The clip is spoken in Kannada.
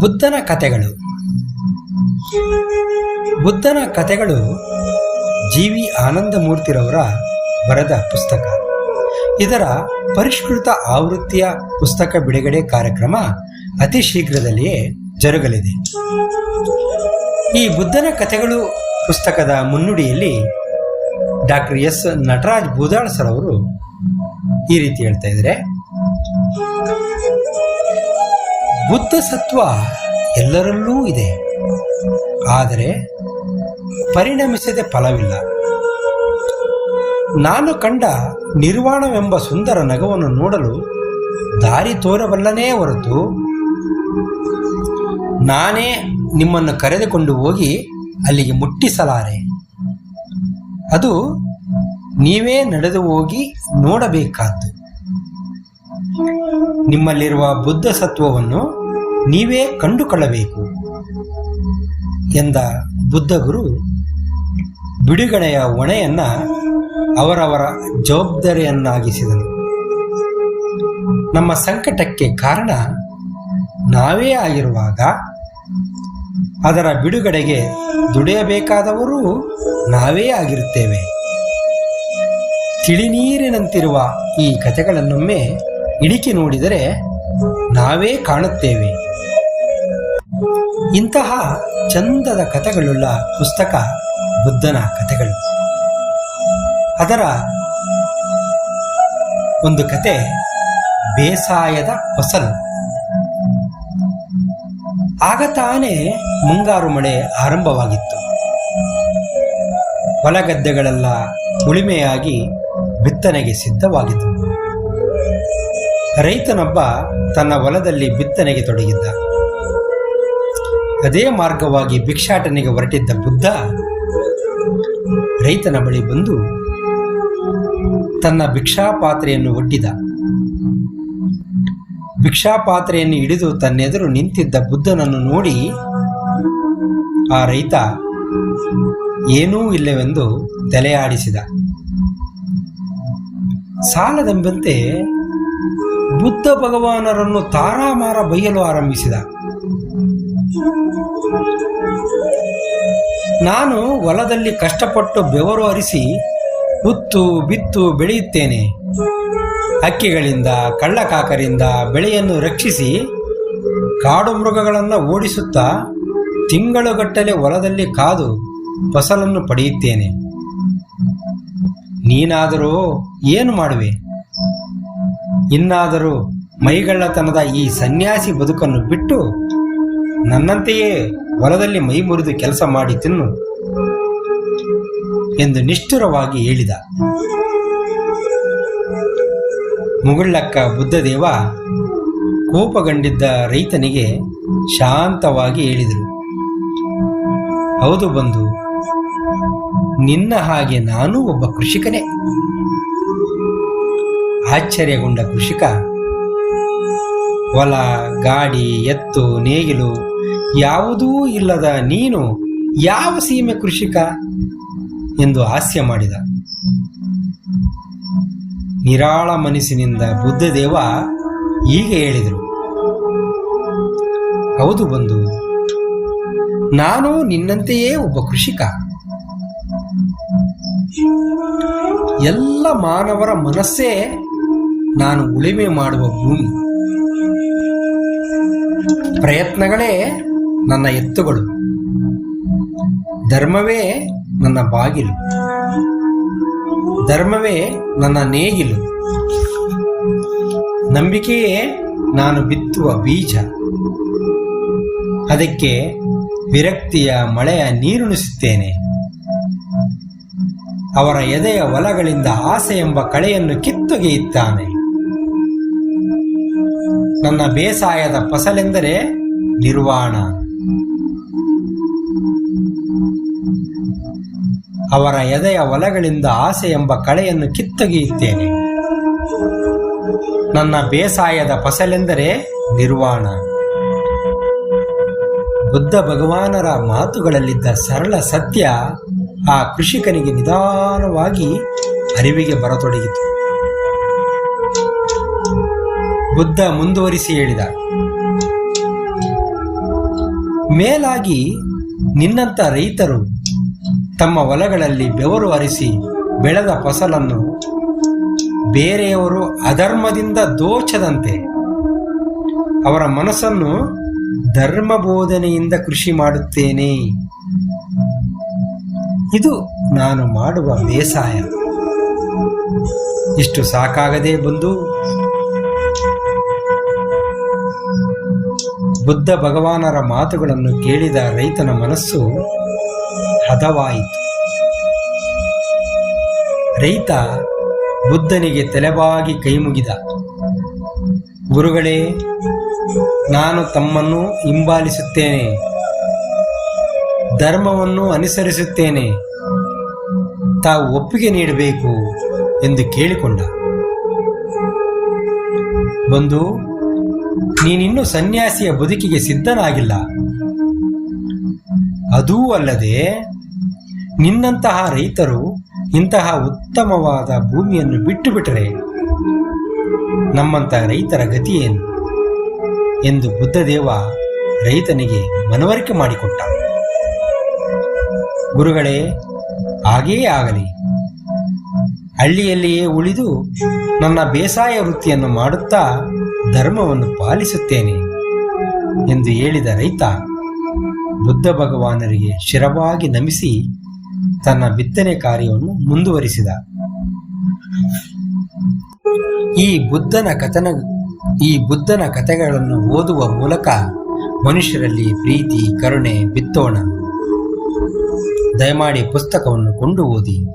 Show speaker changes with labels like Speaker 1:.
Speaker 1: ಬುದ್ಧನ ಕಥೆಗಳು. ಬುದ್ಧನ ಕಥೆಗಳು ಜಿ ವಿ ಆನಂದಮೂರ್ತಿರವರ ಬರೆದ ಪುಸ್ತಕ. ಇದರ ಪರಿಷ್ಕೃತ ಆವೃತ್ತಿಯ ಪುಸ್ತಕ ಬಿಡುಗಡೆ ಕಾರ್ಯಕ್ರಮ ಅತಿ ಶೀಘ್ರದಲ್ಲಿಯೇ ಜರುಗಲಿದೆ. ಈ ಬುದ್ಧನ ಕಥೆಗಳು ಪುಸ್ತಕದ ಮುನ್ನುಡಿಯಲ್ಲಿ doctor S Nataraj Boodal sir ಅವರು ಈ ರೀತಿ ಹೇಳ್ತಾ ಇದ್ದಾರೆ. ಬುದ್ಧ ಸತ್ವ ಎಲ್ಲರಲ್ಲೂ ಇದೆ. ಆದರೆ ಪರಿಣಮಿಸದೆ ಫಲವಿಲ್ಲ. ನಾನು ಕಂಡ ನಿರ್ವಾಣವೆಂಬ ಸುಂದರ ನಗವನ್ನು ನೋಡಲು ದಾರಿ ತೋರಬಲ್ಲನೇ ಹೊರತು ನಾನೇ ನಿಮ್ಮನ್ನು ಕರೆದುಕೊಂಡು ಹೋಗಿ ಅಲ್ಲಿಗೆ ಮುಟ್ಟಿಸಲಾರೆ. ಅದು ನೀವೇ ನಡೆದು ಹೋಗಿ ನೋಡಬೇಕಾದ್ದು. ನಿಮ್ಮಲ್ಲಿರುವ ಬುದ್ಧ ಸತ್ವವನ್ನು ನೀವೇ ಕಂಡುಕೊಳ್ಳಬೇಕು ಎಂದ ಬುದ್ಧ ಗುರು. ಬಿಡುಗಡೆಯ ಹೊಣೆಯನ್ನ ಅವರವರ ಜವಾಬ್ದಾರಿಯನ್ನಾಗಿಸಿದನು. ನಮ್ಮ ಸಂಕಟಕ್ಕೆ ಕಾರಣ ನಾವೇ ಆಗಿರುವಾಗ ಅದರ ಬಿಡುಗಡೆಗೆ ದುಡಿಯಬೇಕಾದವರು ನಾವೇ ಆಗಿರುತ್ತೇವೆ. ತಿಳಿನೀರಿನಂತಿರುವ ಈ ಕಥೆಗಳನ್ನೊಮ್ಮೆ ಇಡಿಕೆ ನೋಡಿದರೆ ನಾವೇ ಕಾಣುತ್ತೇವೆ. ಇಂತಹ ಚಂದದ ಕಥೆಗಳುಳ್ಳ ಪುಸ್ತಕ ಬುದ್ಧನ ಕಥೆಗಳು. ಅದರ ಒಂದು ಕತೆ ಬೇಸಾಯದ ಫಸಲು. ಆಗ ತಾನೇ ಮುಂಗಾರು ಮಳೆ ಆರಂಭವಾಗಿತ್ತು. ಹೊಲಗದ್ದೆಗಳೆಲ್ಲ ಉಳಿಮೆಯಾಗಿ ಬಿತ್ತನೆಗೆ ಸಿದ್ಧವಾಗಿದ್ದವು ರೈತನೊಬ್ಬ ತನ್ನ ಹೊಲದಲ್ಲಿ ಬಿತ್ತನೆಗೆ ತೊಡಗಿದ್ದ. ಅದೇ ಮಾರ್ಗವಾಗಿ ಭಿಕ್ಷಾಟನೆಗೆ ಹೊರಟಿದ್ದ ಬುದ್ಧ ರೈತನ ಬಳಿ ಬಂದು ತನ್ನ ಭಿಕ್ಷಾಪಾತ್ರೆಯನ್ನು ಒಡ್ಡಿದ. ಭಿಕ್ಷಾಪಾತ್ರೆಯನ್ನು ಹಿಡಿದು ತನ್ನೆದುರು ನಿಂತಿದ್ದ ಬುದ್ಧನನ್ನು ನೋಡಿ ಆ ರೈತ ಏನೂ ಇಲ್ಲವೆಂದು ತಲೆಯಾಡಿಸಿದ. ಸಾಲದೆಂಬಂತೆ ಬುದ್ಧ ಭಗವಾನರನ್ನು ತಾರಾಮಾರ ಬೈಯಲು ಆರಂಭಿಸಿದ. ನಾನು ಹೊಲದಲ್ಲಿ ಕಷ್ಟಪಟ್ಟು ಬೆವರು ಹರಿಸಿ ಉತ್ತು ಬಿತ್ತು ಬೆಳೆಯುತ್ತೇನೆ. ಹಕ್ಕಿಗಳಿಂದ ಕಳ್ಳಕಾಕರಿಂದ ಬೆಳೆಯನ್ನು ರಕ್ಷಿಸಿ ಕಾಡು ಮೃಗಗಳನ್ನು ಓಡಿಸುತ್ತಾ ತಿಂಗಳುಗಟ್ಟಲೆ ಹೊಲದಲ್ಲಿ ಕಾದು ಫಸಲನ್ನು ಪಡೆಯುತ್ತೇನೆ. ನೀನಾದರೂ ಏನು ಮಾಡುವೆ? ಇನ್ನಾದರೂ ಮೈಗಳ್ಳತನದ ಈ ಸನ್ಯಾಸಿ ಬದುಕನ್ನು ಬಿಟ್ಟು ನನ್ನಂತೆಯೇ ಹೊಲದಲ್ಲಿ ಮೈ ಮುರಿದು ಕೆಲಸ ಮಾಡಿ ತಿನ್ನು ಎಂದು ನಿಷ್ಠುರವಾಗಿ ಹೇಳಿದ. ಮುಗುಳ್ಳಕ್ಕ ಬುದ್ಧದೇವ ಕೋಪಗೊಂಡಿದ್ದ ರೈತನಿಗೆ ಶಾಂತವಾಗಿ ಹೇಳಿದರು. ಹೌದು ಬಂದು ನಿನ್ನ ಹಾಗೆ ನಾನೂ ಒಬ್ಬ ಕೃಷಿಕನೇ. ಆಶ್ಚರ್ಯಗೊಂಡ ಕೃಷಿಕ, ಹೊಲ, ಗಾಡಿ, ಎತ್ತು, ನೇಗಿಲು ಯಾವುದೂ ಇಲ್ಲದ ನೀನು ಯಾವ ಸೀಮೆ ಕೃಷಿಕ? ಎಂದು ಹಾಸ್ಯ ಮಾಡಿದ. ನಿರಾಳ ಮನಸ್ಸಿನಿಂದ ಬುದ್ಧದೇವ ಹೀಗೆ ಹೇಳಿದರು. ಹೌದು ಬಂಧು, ನಾನು ನಿನ್ನಂತೆಯೇ ಒಬ್ಬ ಕೃಷಿಕ. ಎಲ್ಲ ಮಾನವರ ಮನಸ್ಸೇ ನಾನು ಉಳಿಮೆ ಮಾಡುವ ಭೂಮಿ. ಪ್ರಯತ್ನಗಳೇ ನನ್ನ ಎತ್ತುಗಳು. ಧರ್ಮವೇ ನನ್ನ ಬಾಗಿಲು. ಧರ್ಮವೇ ನನ್ನ ನೇಗಿಲು. ನಂಬಿಕೆಯೇ ನಾನು ಬಿತ್ತುವ ಬೀಜ. ಅದಕ್ಕೆ ವಿರಕ್ತಿಯ ಮಳೆಯ ನೀರುಣಿಸುತ್ತೇನೆ. ಅವರ ಎದೆಯ ಒಲಗಳಿಂದ ಆಸೆ ಎಂಬ ಕಳೆಯನ್ನು ಕಿತ್ತೊಗೆಯುತ್ತಾನೆ. ನನ್ನ ಬೇಸಾಯದ ಫಸಲೆಂದರೆ ನಿರ್ವಾಣ. ಅವರ ಎದೆಯ ಒಲಗಳಿಂದ ಆಸೆ ಎಂಬ ಕಳೆಯನ್ನು ಕಿತ್ತೊಗೆಯುತ್ತೇನೆ. ನನ್ನ ಬೇಸಾಯದ ಫಸಲೆಂದರೆ ನಿರ್ವಾಣ. ಬುದ್ಧ ಭಗವಾನರ ಮಾತುಗಳಲ್ಲಿದ್ದ ಸರಳ ಸತ್ಯ ಆ ಕೃಷಿಕನಿಗೆ ನಿಧಾನವಾಗಿ ಅರಿವಿಗೆ ಬರತೊಡಗಿತು. ಬುದ್ಧ ಮುಂದುವರಿಸಿ ಹೇಳಿದ, ಮೇಲಾಗಿ ನಿನ್ನಂಥ ರೈತರು ತಮ್ಮ ಹೊಲಗಳಲ್ಲಿ ಬೆವರು ಹರಿಸಿ ಬೆಳೆದ ಫಸಲನ್ನು ಬೇರೆಯವರು ಅಧರ್ಮದಿಂದ ದೋಚದಂತೆ ಅವರ ಮನಸ್ಸನ್ನು ಧರ್ಮ ಬೋಧನೆಯಿಂದ ಕೃಷಿ ಮಾಡುತ್ತೇನೆ. ಇದು ನಾನು ಮಾಡುವ ಬೇಸಾಯ. ಇಷ್ಟು ಸಾಕಾಗದೇ ಬಂದು ಬುದ್ಧ ಭಗವಾನರ ಮಾತುಗಳನ್ನು ಕೇಳಿದ ರೈತನ ಮನಸ್ಸು ಹದವಾಯಿತು. ರೈತ ಬುದ್ಧನಿಗೆ ತಲೆಬಾಗಿ ಕೈಮುಗಿದ. ಗುರುಗಳೇ, ನಾನು ತಮ್ಮನ್ನು ಹಿಂಬಾಲಿಸುತ್ತೇನೆ. ಧರ್ಮವನ್ನು ಅನುಸರಿಸುತ್ತೇನೆ. ತಾವು ಒಪ್ಪಿಗೆ ನೀಡಬೇಕು ಎಂದು ಕೇಳಿಕೊಂಡ. ಬಂದು ನೀನಿನ್ನೂ ಸನ್ಯಾಸಿಯ ಬದುಕಿಗೆ ಸಿದ್ಧನಾಗಿಲ್ಲ. ಅದೂ ಅಲ್ಲದೆ ನಿನ್ನಂತಹ ರೈತರು ಇಂತಹ ಉತ್ತಮವಾದ ಭೂಮಿಯನ್ನು ಬಿಟ್ಟು ಬಿಟ್ಟರೆ ನಮ್ಮಂಥ ರೈತರ ಗತಿಯೇನು ಎಂದು ಬುದ್ಧದೇವ ರೈತನಿಗೆ ಮನವರಿಕೆ ಮಾಡಿಕೊಟ್ಟ. ಗುರುಗಳೇ, ಹಾಗೇ ಆಗಲಿ. ಹಳ್ಳಿಯಲ್ಲಿಯೇ ಉಳಿದು ನನ್ನ ಬೇಸಾಯ ವೃತ್ತಿಯನ್ನು ಮಾಡುತ್ತಾ ಧರ್ಮವನ್ನು ಪಾಲಿಸುತ್ತೇನೆ ಎಂದು ಹೇಳಿದ ರೈತ, ಬುದ್ಧ ಭಗವಾನರಿಗೆ ಶಿರವಾಗಿ ನಮಿಸಿ ತನ್ನ ಬಿತ್ತನೆ ಕಾರ್ಯವನ್ನು ಮುಂದುವರಿಸಿದ. ಈ ಬುದ್ಧನ ಕಥನ, ಈ ಬುದ್ಧನ ಕಥೆಗಳನ್ನು ಓದುವ ಮೂಲಕ ಮನುಷ್ಯರಲ್ಲಿ ಪ್ರೀತಿ, ಕರುಣೆ, ಬಿತ್ತೋಣ. ದಯಮಾಡಿ ಪುಸ್ತಕವನ್ನು ಕೊಂಡು ಓದಿ.